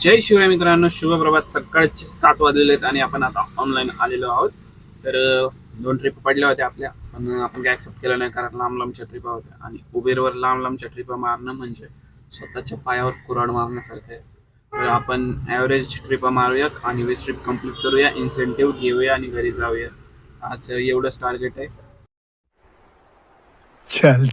जय शिवराय मित्रांनो शुभप्रभात. सकाळचे सात वाजलेले आहेत आणि आपण आता ऑनलाईन आलेलो आहोत. तर दोन ट्रिप पडल्या होत्या आपल्या पण आपण काय ऍक्सेप्ट केलं नाही कारण लांब लांबच्या ट्रिपा होत्या. आणि उबेरवर लांब लांबच्या ट्रिपा मारणं म्हणजे स्वतःच्या पायावर कुराड मारण्यासारखं आहे. तर आपण ॲव्हरेज ट्रिपा मारूयात आणि वीस ट्रिप कंप्लीट करूया. इन्सेंटिव्ह घेऊया आणि घरी जाऊया. आज एवढंच टार्गेट आहे. चल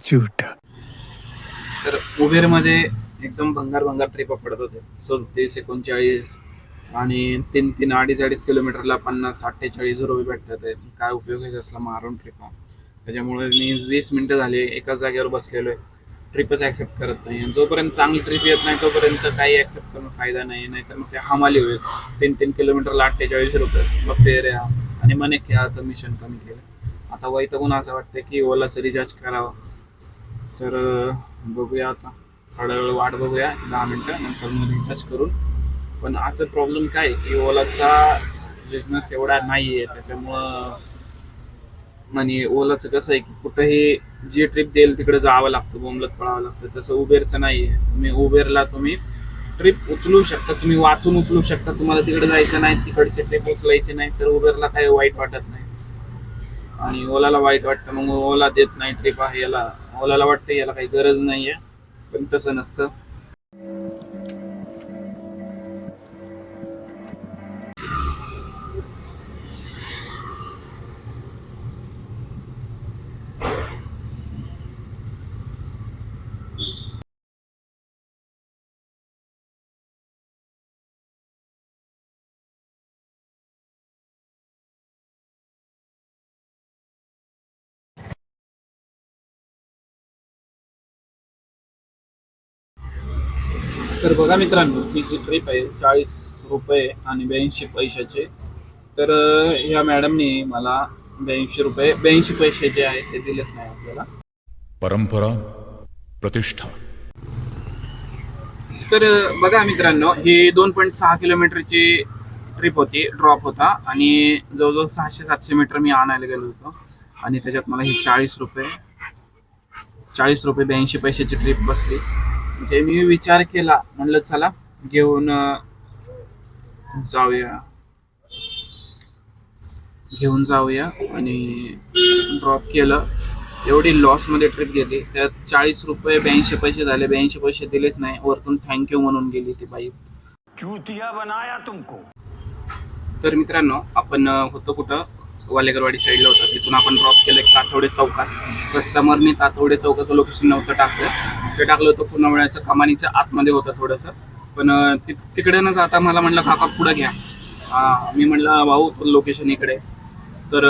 तर उबेरमध्ये एकदम भंगार भंगार ट्रिपा पडत होते. सदतीस एकोणचाळीस आणि तीन तीन अडीच अडीच किलोमीटरला पन्नास अठ्ठेचाळीस रुपये भेटतात. काय उपयोग आहे असला मारून ट्रिपा त्याच्यामुळे मी वीस मिनटं झाली एकाच जागेवर बसलेलो आहे. ट्रिपच ॲक्सेप्ट करत नाही. आणि जोपर्यंत चांगली ट्रिप येत नाही तोपर्यंत काही ॲक्सेप्ट करून फायदा नाही. नाहीतर मग ते हमाली होईल. तीन तीन किलोमीटरला अठ्ठेचाळीस रुपये. मग फेर या. आणि मने खेळा कमिशन कमी केलं. आता वैतगून असं वाटतं की ओलाचं रिचार्ज करावं. तर बघूया आता. थोडा वेळ वाट बघूया. दहा मिनटं नंतर मग रिचार्ज करून. पण असं प्रॉब्लेम काय आहे की ओलाचा बिझनेस एवढा नाही आहे त्याच्यामुळं आणि ओलाचं कसं आहे की कुठंही जी ट्रिप देईल तिकडे जावं लागतं बोंबलत पळावं लागतं. तसं उबेरचं नाही आहे तुम्ही उबेरला तुम्ही ट्रिप उचलू शकता तुम्ही वाचून उचलू शकता. तुम्हाला तिकडे जायचं नाही तिकडचे ट्रिप उचलायचे नाही तर उबेरला काही वाईट वाटत नाही. आणि ओलाला वाईट वाटतं मग ओला देत नाही ट्रिप आहे याला. ओलाला वाटतं याला काही गरज नाही आहे पण तसं नसतं. तर बघा मित्रांनो ही जी ट्रिप आहे चाळीस रुपये आणि ब्याऐंशी पैशाचे. तर ह्या मॅडमनी मला ब्याऐंशी रुपये ब्याऐंशी पैसे जे आहेत ते दिलेच नाही आपल्याला. परंपरा प्रतिष्ठा. तर बघा मित्रांनो ही दोन पॉईंट सहा किलोमीटरची ट्रिप होती ड्रॉप होता. आणि जवळजवळ सहाशे सातशे मीटर मी आणायला गेलो होतो. आणि त्याच्यात मला ही चाळीस रुपये चाळीस रुपये ब्याऐंशी पैशाची ट्रिप बसली. म्हणजे मी विचार केला म्हणलं चला घेऊन जाऊया. घेऊन जाऊया आणि ड्रॉप केलं. एवढी लॉसमध्ये ट्रिप गेली. त्यात चाळीस रुपये ब्याऐंशी पैसे झाले. ब्याऐंशी पैसे दिलेच नाही. वरतून थँक्यू म्हणून गेली ती बाई. चूतिया बनाया तुमको. तर मित्रांनो आपण होतो कुठं? वालेकरवाडी साईडला होतं. तिथून आपण ड्रॉप केलं एक तातवडे चौकात. कस्टमरने तातवडे चौकाचं लोकेशन नव्हतं टाकलं. ते टाकलं होतं पुन्हा वेळाचं कमानीच्या आतमध्ये होतं थोडंसं. पण ति तिकडे न जाता मला म्हणलं काका पुढं घ्या. मी म्हटलं भाऊ लोकेशन इकडे. तर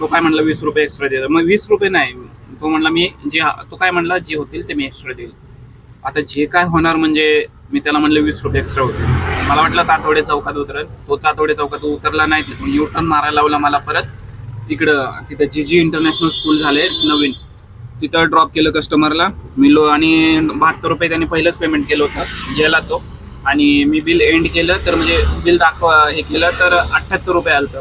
तो काय म्हणला वीस रुपये एक्स्ट्रा देतो मग वीस रुपये नाही. तो म्हणला मी जे तो काय म्हणला जे होतील ते मी एक्स्ट्रा देईल. आता जे काय होणार म्हणजे मी त्याला म्हणलं वीस रुपये एक्स्ट्रा होतील. मला वाटलं तातवडे चौकात उतरेल. तो तातवडे चौकात उतरला नाही तिथून यू टर्न मारायला लावला मला परत. इकडं तिथं जी जी इंटरनॅशनल स्कूल झाले नवीन. तिथं ड्रॉप केलं कस्टमरला मी लो आणि बहात्तर रुपये त्यांनी पहिलंच पेमेंट केलं होतं. गेला तो. आणि मी बिल एंड केलं तर म्हणजे बिल दाखवा हे केलं तर अठ्ठ्याहत्तर रुपये आलं.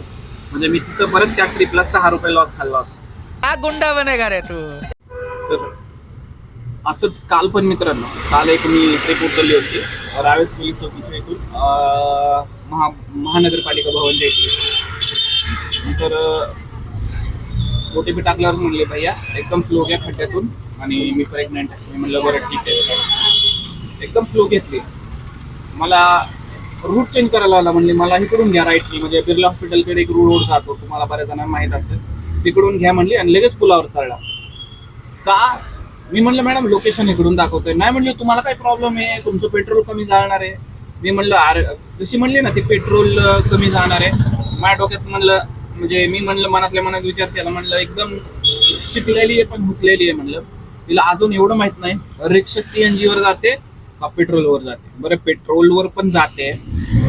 म्हणजे मी तिथं परत त्या ट्रिपला सहा रुपये लॉस खाल्ला होता. गुंडा बनेगा रे तू? तर असंच काल पण मित्रांनो काल एक मी ट्रिप उचलली होती. रावेत पोलीस चौकीच्या इथून महा महानगरपालिका भवनच्या इथून. तर ओ टी पी टाकल्यावर म्हणले भैया एकदम स्लो घ्या खड्ड्यातून आणि मी प्रेग्नंट आहे. मी म्हणलं बरं ठीक आहे. एकदम स्लो घेतली. मला रूट चेंज करायला आला म्हणले मला इकडून घ्या राईटली म्हणजे बिर्ला हॉस्पिटलकडे एक रोड जातो. तुम्हाला बऱ्याच जणांना माहीत असेल. तिकडून घ्या म्हणली आणि लगेच पुलावर चढला का? मी म्हणलं मॅडम लोकेशन इकडून दाखवतोय. नाही म्हणलं तुम्हाला काय प्रॉब्लेम आहे? तुमचं पेट्रोल कमी जाणार आहे. मी म्हणलं अरे जशी म्हणली ना ते पेट्रोल कमी जाणार आहे. माझ्या डोक्यात म्हणलं म्हणजे मी म्हणलं मनातल्या मनात विचार केला म्हणलं एकदम शिकलेली आहे पण हुकलेली आहे म्हणलं. तिला अजून एवढं माहीत नाही. रिक्षा सीएनजी वर जाते का पेट्रोलवर जाते? बरं पेट्रोलवर पण जाते.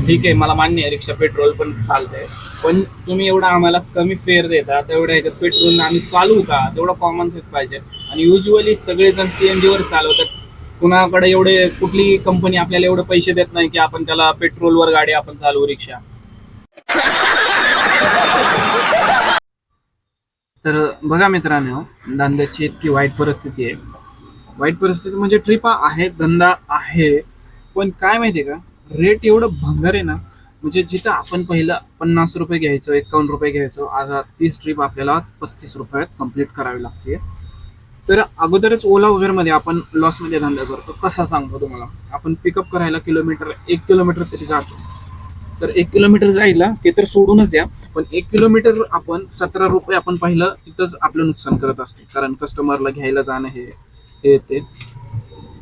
ठीक आहे मला मान्य आहे रिक्षा पेट्रोल पण चालते पण तुम्ही एवढा आम्हाला कमी फेअर देता तेवढ्या ह्याच्यात पेट्रोल आम्ही चालू का? तेवढा कॉमन सेन्स पाहिजे. आणि युजली सगळेजण सीएनजी वर चालवतात. कुणाकडे एवढे कुठली कंपनी आपल्याला एवढे पैसे देत नाही की आपण त्याला पेट्रोलवर गाडी आपण चालवू रिक्षा. तर बघा मित्रांनो धंद्याची इतकी वाईट परिस्थिती आहे. वाईट परिस्थिती म्हणजे ट्रिपा आहे धंदा आहे. पण काय माहितीये का? रेट एवढं भंगार आहे ना म्हणजे जिथं आपण पहिलं पन्नास रुपये घ्यायचो एकावन्न रुपये घ्यायचो आज तीस ट्रिप आपल्याला पस्तीस रुपयात कंप्लीट करावी लागते तर अगोदरच ओला उबेरमध्ये आपण लॉसमध्ये धंदा करतो. कसा सांगतो तुम्हाला? आपण पिकअप करायला किलोमीटर एक किलोमीटर तरी जातो. तर एक किलोमीटर जायला ते तर सोडूनच द्या पण एक किलोमीटर आपण सतरा रुपये आपण पाहिलं तिथंच आपलं नुकसान करत असतो. कारण कस्टमरला घ्यायला जाणं हे हे ते.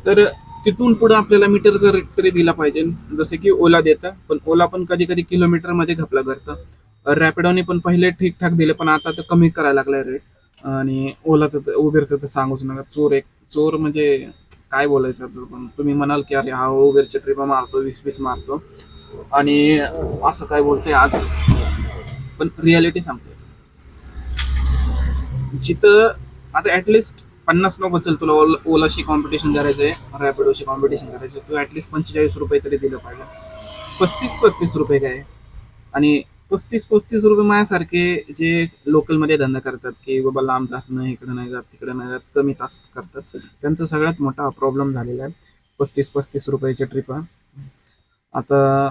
तर तिथून पुढे आपल्याला मीटरचा रेट तरी दिला पाहिजे. जसे की ओला देतं पण ओला पण कधी कधी किलोमीटरमध्ये घपला करतं. रॅपिडोने पण पहिले ठीकठाक दिले पण आता तर कमी करायला लागलाय रेट आणि ओलाचं तर उबेरचं तर सांगूच नका. चोर एक चोर म्हणजे काय बोलायचं आता? पण तुम्ही म्हणाल की अरे हा उबेरच्या ट्रिपा मारतो वीस वीस मारतो. आणि असं काय बोलते आज? पण रियालिटी सांगतोय. जिथं आता ऍटलिस्ट पन्नास नको चल तुला ओला ओलाशी कॉम्पिटिशन करायचं आहे रॅपिडोशी कॉम्पिटिशन करायचं आहे, तू ऍटलिस्ट पंचेचाळीस रुपये तरी दिलं पाहिजे. पस्तीस पस्तीस रुपये काय? आणि पस्तीस पस्तीस रुपये माझ्यासारखे जे लोकलमध्ये धंदा करतात की बाबा लांब जात नाही इकडे नाही जात तिकडे नाही जात कमी तास करतात. त्यांचा सगळ्यात मोठा प्रॉब्लेम झालेला आहे. पस्तीस पस्तीस रुपयाच्या ट्रिपा आता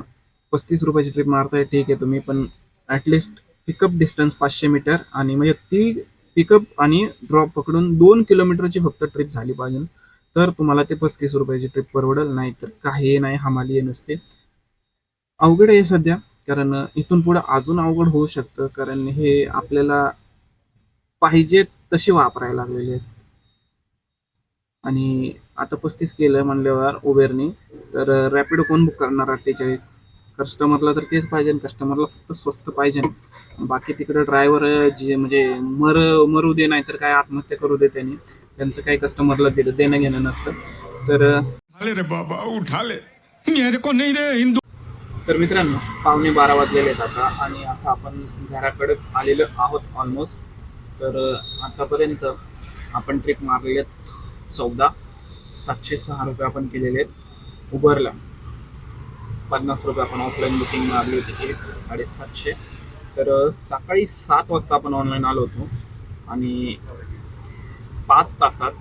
पस्तीस रुपयाची ट्रिप मारताय ठीक आहे तुम्ही पण ॲटलिस्ट पिकअप डिस्टन्स पाचशे मीटर आणि म्हणजे ती पिकअप आणि ड्रॉप पकडून दोन किलोमीटरची फक्त ट्रिप झाली पाहिजे. तर तुम्हाला ते पस्तीस रुपयाची ट्रिप परवडेल नाही तर काही नाही हमाली आहे नुसते. अवघड आहे सध्या. कारण इथून पुढे अजून अवघड होऊ शकतं. कारण हे आपल्याला पाहिजे तसे वापरायला लागलेले आहेत. आणि आता पस्तीस केलं म्हणल्यावर उबेरने तर रॅपिडो कोण बुक करणार अठ्ठेचाळीस? कस्टमरला तर तेच पाहिजे कस्टमरला फक्त स्वस्त पाहिजे. बाकी तिकडे ड्रायव्हर जे म्हणजे मर मरू दे नाही तर काय आत्महत्या करू दे त्यांनी त्यांचं काही कस्टमरला देणं घेणं नसतं. तर रे बाबा को रे हिंदू तर मित्रांनो पावणे बारा वाजलेले आहेत आता आणि आता आपण घराकडे आलेलो आहोत ऑलमोस्ट तर आतापर्यंत आपण ट्रिप मारलेले आहेत चौदा सातशे सहा रुपये आपण केलेले आहेत. उबरला पन्नास रुपये आपण ऑफलाईन बुकिंग मारली होती एक साडेसातशे. तर सकाळी सात वाजता आपण ऑनलाईन आलो होतो आणि पाच तासात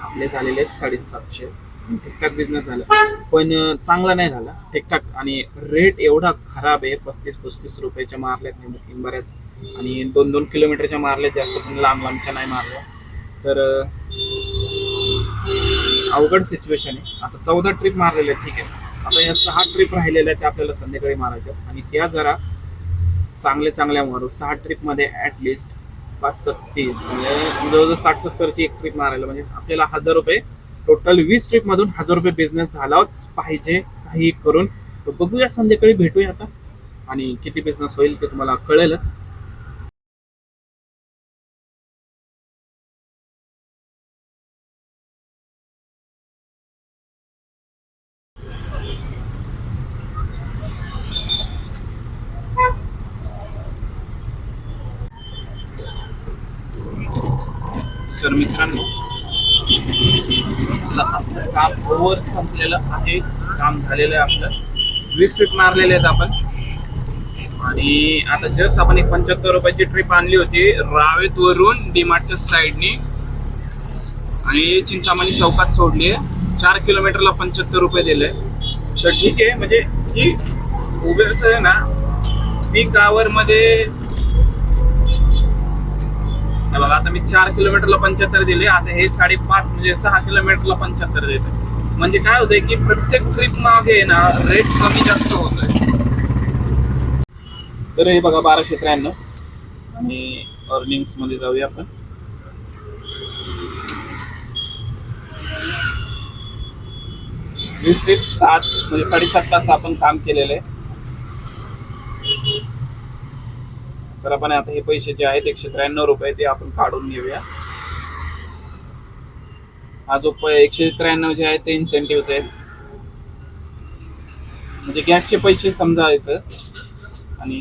आपले झालेले आहेत साडेसातशे. ठीकठाक बिझनेस झाला. पण चांगला नाही झाला. ठीकठाक आणि रेट एवढा खराब आहे पस्तीस पस्तीस रुपयाच्या मारल्यात नाही बऱ्याच. आणि दोन दोन किलोमीटरच्या मारल्यात जास्त पण लांब लांबच्या नाही मारल्या. तर अवघड सिच्युएशन आहे. आता चौदा ट्रिप मारलेल्या आहेत ठीक आहे. आता या सहा ट्रिप राहिलेल्या आहेत त्या आपल्याला संध्याकाळी मारायच्या आणि त्या जरा चांगल्या चांगल्या मारू. सहा ट्रिपमध्ये ॲटलिस्ट पाच सत्तीस. म्हणजे जवळजवळ साठ सत्तरची एक ट्रिप मारायला. म्हणजे आपल्याला हजार रुपये टोटल वीस ट्रिपमधून हजार रुपये बिझनेस झालाच पाहिजे काही करून. तर बघूया संध्याकाळी भेटूया आता. आणि किती बिझनेस होईल ते तुम्हाला कळेलच. तर मित्रांनो आमचं काम ओव्हर संपलेलं आहे. काम झालेलं आहे आपलं. वीस ट्रिप मारलेले आहेत आपण. आणि आता जस्ट आपण एक पंच्याहत्तर रुपयाची ट्रिप आणली होती रावेत वरून डीमार्टच्या साईडनी आणि चिंतामणी चौकात सोडली आहे. चार किलोमीटरला पंच्याहत्तर रुपये दिले. तर ठीक आहे म्हणजे ही उबेरचं आहे ना पीक आवर मध्ये बघा आता मी चार किलोमीटरला पंच्याहत्तर दिले. आता हे साडेपाच म्हणजे सहा किलोमीटरला पंच्याहत्तर देते. म्हणजे काय होतंय की प्रत्येक ट्रिप मागे ना रेट कमी जास्त होतोय. तर हे बघा बाराशे त्र्याण्णव. आणि अर्निंग्समध्ये जाऊया आपण. वीस ट्रिप सात म्हणजे साडेसात तास आपण काम केलेलं आहे. तर आपण आता हे पैसे जे आहेत एकशे त्र्याण्णव रुपये ते आपण काढून घेऊया हा जो एकशे त्र्याण्णव जे आहे ते इन्सेंटिव्ह आहेत. म्हणजे गॅसचे पैसे समजायचं. आणि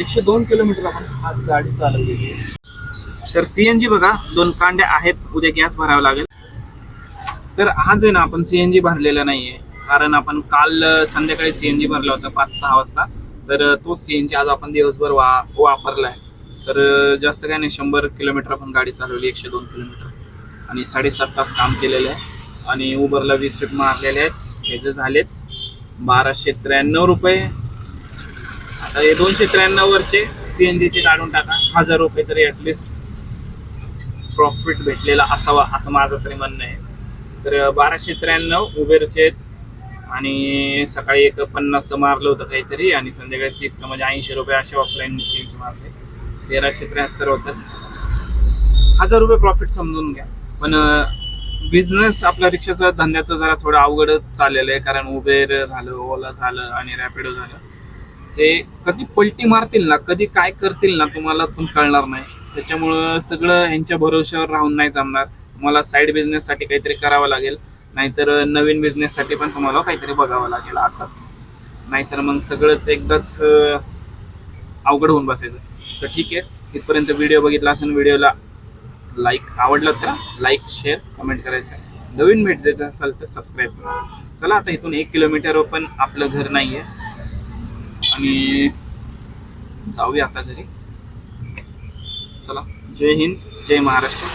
एकशे दोन किलोमीटर आपण आज गाडी चालवलेली तर सीएनजी बघा दोन कांड्या आहेत. उद्या गॅस भरावा लागेल. तर आज आहे ना आपण सीएनजी भरलेला नाहीये. कारण आपण काल संध्याकाळी सीएनजी भरला होता पाच सहा वाजता. तर तो सीएनजी आज आपण दिवसभर वा वापरलाय. तर जास्त काय नाही शंभर किलोमीटर आपण गाडी चालवली एकशे दोन किलोमीटर. आणि साडेसात तास काम केलेलं आहे. आणि उबरला वीस ट्रिप मारलेले आहेत. हे जे झालेत बाराशे त्र्याण्णव रुपये. आता हे दोनशे त्र्याण्णव वरचे सी एन जीचे काढून टाका. हजार रुपये तरी ॲटलिस्ट प्रॉफिट भेटलेला असावा असं माझं तरी म्हणणं आहे. तर बाराशे त्र्याण्णव उबेरचे आहेत. आणि सकाळी एक पन्नासचं मारलं होतं काहीतरी आणि संध्याकाळी तीसचं म्हणजे ऐंशी रुपये असे ऑफलाईन बुकिंगचे मारले. तेराशे त्र्याहत्तर होतं. हजार रुपये प्रॉफिट समजून घ्या. पण बिझनेस आपल्या रिक्षाचा धंद्याचं जरा थोडं अवघडच चाललेलं आहे. कारण उबेर झालं ओला झालं आणि रॅपिडो झालं. ते कधी पलटी मारतील ना कधी काय करतील ना तुम्हाला पण कळणार नाही. त्याच्यामुळं सगळं यांच्या भरोश्यावर राहून नाही जमणार. तुम्हाला साईड बिझनेससाठी काहीतरी करावं लागेल. नाहीतर नवीन बिझनेससाठी पण तुम्हाला काहीतरी बघावं लागेल आताच. नाहीतर मग सगळंच एकदाच अवघड होऊन बसायचं. तर ठीक आहे. इथपर्यंत व्हिडिओ बघितला असेल व्हिडिओला लाईक आवडला तर लाईक शेअर कमेंट करायचं. नवीन भेट देत असाल तर सबस्क्राईब करा. चला आता इथून एक किलोमीटर पण आपलं घर नाही आहे आणि जाऊया आता घरी. चला जय हिंद जय महाराष्ट्र.